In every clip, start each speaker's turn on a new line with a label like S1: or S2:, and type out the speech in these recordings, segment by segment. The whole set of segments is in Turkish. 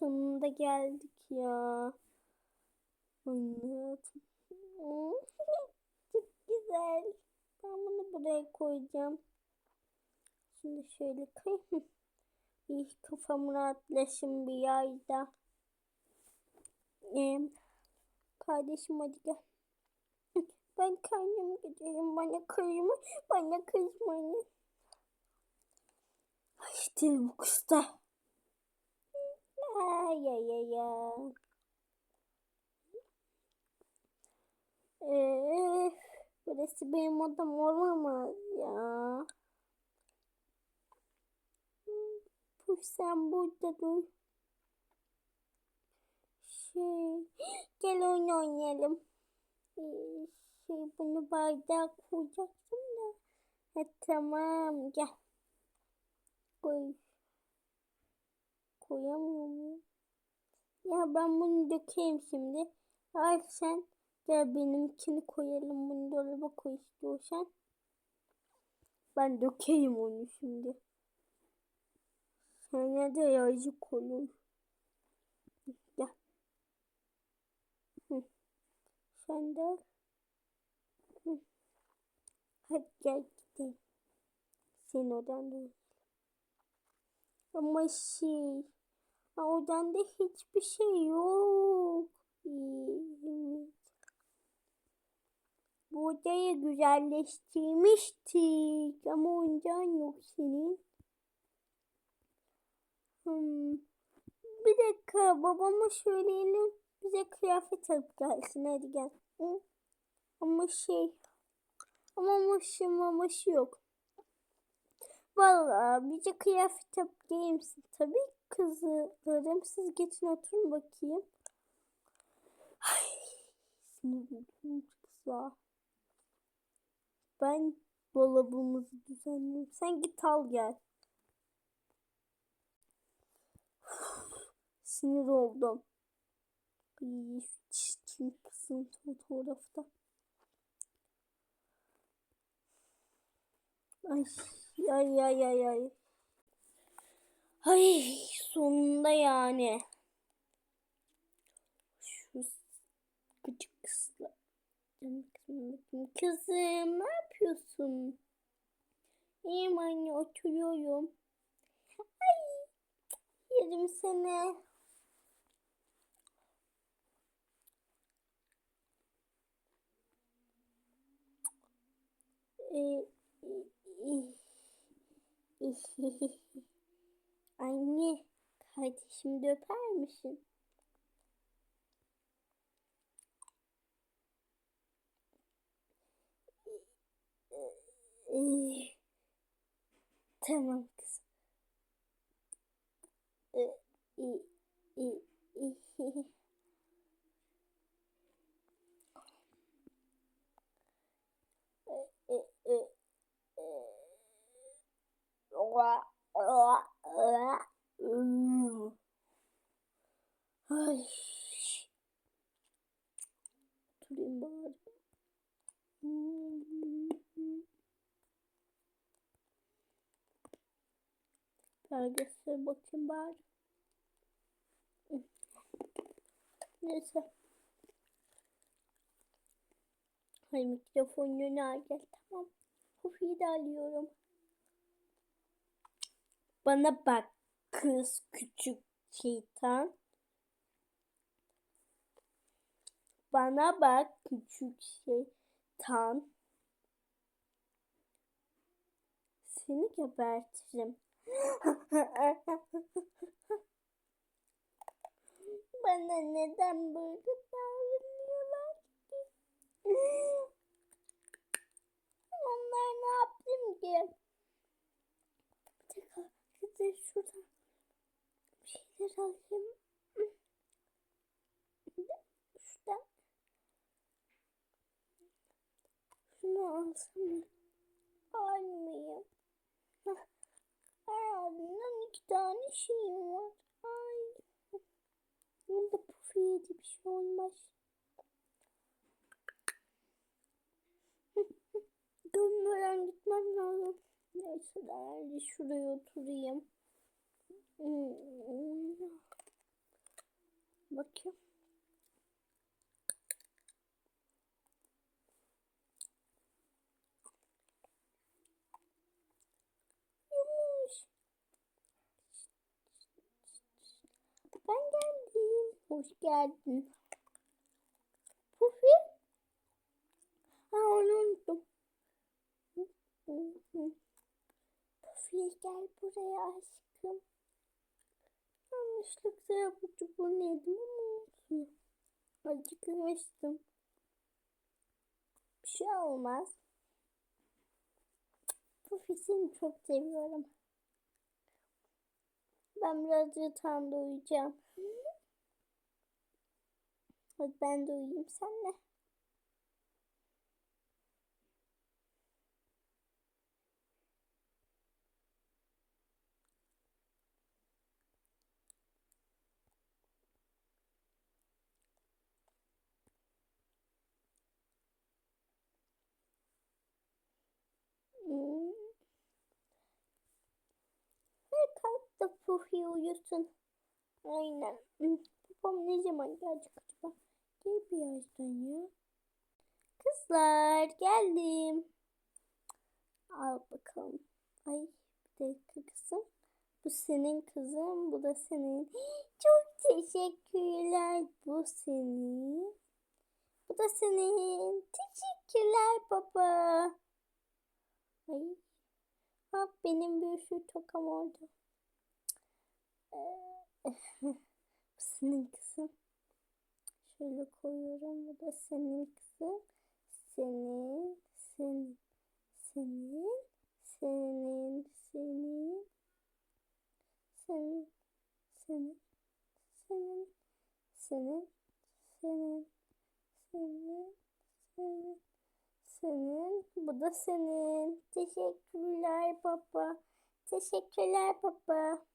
S1: sonunda geldik ya. Hayatım. Çok güzel. Ben bunu buraya koyacağım. Şimdi şöyle koyayım. Bir kafam rahatlasın bir yayda. Ee, kardeşim hadi gel. Ben kendim giderim. Bana kızma. Bana kızmayın. Ay dil bu kızda. Ay ay ay ay. Ee, burası benim odam olamaz ya. Puh sen burada dur. Şey, gel oyun oynayalım. Ee, şey bunu bardağa koyacaktım da. Ha, tamam gel. Koy. Koyamıyor muyum? Ya ben bunu dökeyim şimdi. Ay sen gel benimkini koyalım. Bunu dolaba koy istiyorsan. Ben dökeyim onu şimdi. Sana da yazık olur. Gel. Hı. Sen de. Hı. Hadi gel gidelim. Senin odan da. Ama şey. Ha, Odanda hiçbir şey yok. Evet. Bu odayı güzelleştirmiştik. Ama ondan yok senin. Hmm. Bir dakika babama söyleyelim. Bize kıyafet alıp gelsin. Hadi gel. Hı? Ama şey. Ama maşı maması yok. Vallahi bize kıyafet alıp gelir? Tabii kızlarım. Siz geçin oturun bakayım. Ay, sinirlendim kızlar. Ben dolabımızı düzenleyeyim. Sen git al gel. Sinir oldum. Çirkin kızın fotoğrafta. Ay, ay, ay, ay, ay. Ay, sonunda yani. Şu küçük kızla. Kızım ne yapıyorsun? İyiyim anne oturuyorum. Ay yerim seni. Ee, Anne, kardeşimi de öper misin? Tamam kızım. Ee, i- i- Ay. Oturayım bari. Belgesel bakayım bari. Neyse. Hay mikrofon yöne gel tamam. Kofiyi de alıyorum. Bana bak kız küçük şeytan. Bana bak küçük şeytan. Seni gebertirim. Bana neden böyle davranıyorlar ki? Onlar ne yaptım ki? Bir dakika. Şuradan bir şeyler alayım. Şuradan. Şunu alsam almayayım. Hah. Hayatımdan iki tane şeyim var. Ay. Bunda pufu yedi bir şey olmaz. Dönmeden gitmem lazım. Neyse ben de şuraya oturayım. Hmm. bakayım. Yumuş. Ben geldim. Hoş geldin. Pufi. Ha onu unuttum. Pufi gel buraya aşkım. Yanlışlıkla yapıcı bunu yedim ama. Acıkmıştım. Bir şey olmaz. Pufi seni çok seviyorum. Ben biraz yatağımda uyuyacağım. Hadi ben de uyuyayım senle. Hmm. Kalk da Pufi uyusun. Aynen. Hmm, Babam ne zaman gelecek acaba? Gel birazdan ya. Kızlar geldim. Al bakalım. Ay bir dakika kızım. Bu senin kızım. Bu da senin. Çok teşekkürler. Bu senin. Bu da senin. Teşekkürler baba. Ay. Ha benim bir sürü tokam oldu. Ee, bu senin kızın. Şöyle koyuyorum. Bu da senin kızın. Senin, senin, senin, senin, senin, senin, senin, senin, senin, senin, senin, senin, senin. Bu da senin. Teşekkürler baba. Teşekkürler baba.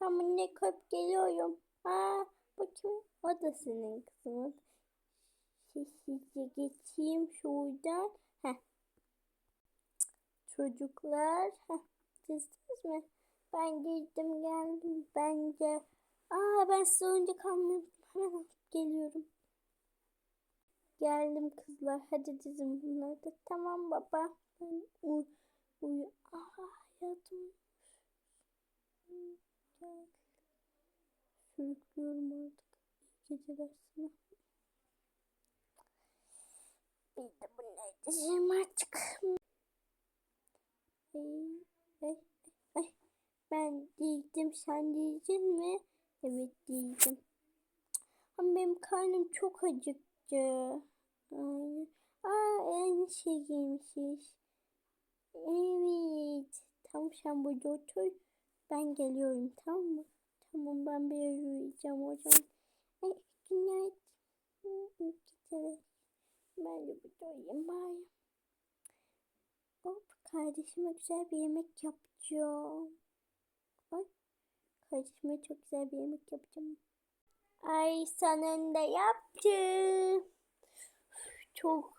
S1: Ben bunu koyup geliyorum. Aa, bakayım. O da senin kızın. Sessizce geçeyim şuradan. Heh. Çocuklar. Heh. Çizdiniz mi? Ben girdim geldim. Bence. Aa ben size önce kalmıyorum. Hemen geliyorum. Geldim kızlar. Hadi dizin bunları da. Tamam baba. Ben uy uyu. Aa yadım. Gel. Sürüklüyorum artık. İyi geceler sana. Bir de bu ne diyeceğim artık. Ay, ay, ay. Ben diyeceğim sen diyeceksin mi? Evet diyeceğim. Ama benim karnım çok acıktı. Ay. Aa aynı şey giymişiz. Evet. Tamam sen burada otur. Ben geliyorum tamam mı? Tamam ben uyuyacağım o zaman. Ay. Geceler. Ben de burada uyuyayım bari. Hop kardeşime güzel bir yemek yapacağım. Ay kardeşime çok güzel bir yemek yapacağım. Ay sonunda yaptım. Çok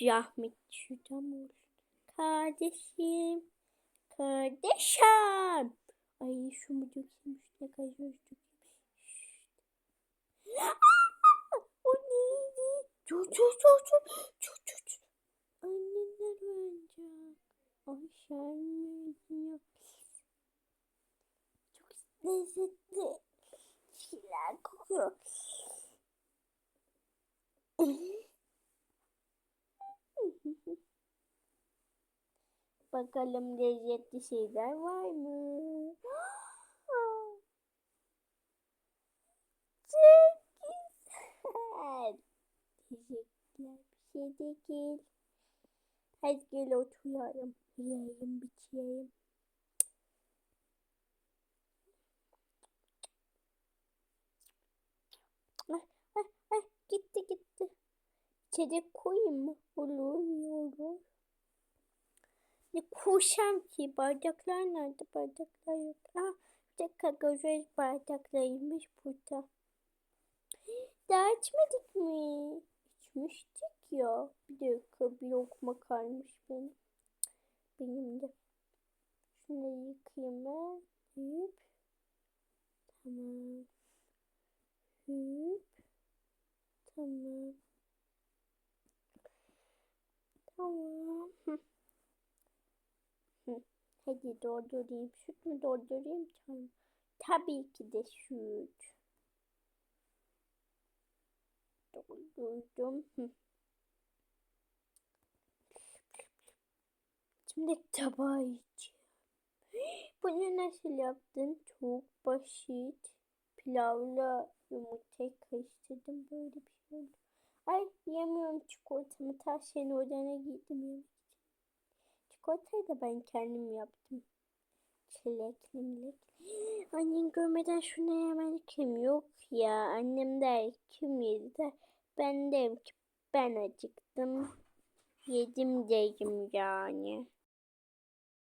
S1: zahmet şuradan olur? Kardeşim. Kardeşim. Ay şu mu dökülmüş ne kadar dökülmüş. o neydi? Çur çur çur çur çur çur çur. Annemler bence. Ay şermin diyor. Çok lezzetli şeyler kokuyor. Bakalım lezzetli şeyler var mı? Teşekkürler. Bir şey değil. Hadi gel oturalım. Yiyeyim, bitireyim. Ay, ay, ay, gitti gitti. İçecek koyayım mı? Olur, iyi olur. Ne koşam ki? Bardaklar nerede? Bardaklar yok. Ah, bir dakika gazoz bardaklarıymış burada. Daha içmedik mi? İçmiştik ya. Bir dakika bir lokma kalmış benim. Benim de. Şunu yıkayayım ben. Hüp. Tamam. Hüp. Tamam. Tamam. Hadi doldurayım. Süt mü doldurayım? Tamam. Tabii ki de süt. Hı. Şimdi içeceğim. Bunu nasıl yaptın? Çok basit. Pilavla yumurtayı karıştırdım. Böyle bir şey oldu. Ay yemiyorum çikolatamı. Ta senin odana gittim. Çikolatayı da ben kendim yaptım. Çilekli milek. Annen görmeden şunu hemen kim yok ya. Annem der kim yedi de ben derim ki ben acıktım. Yedim derim yani.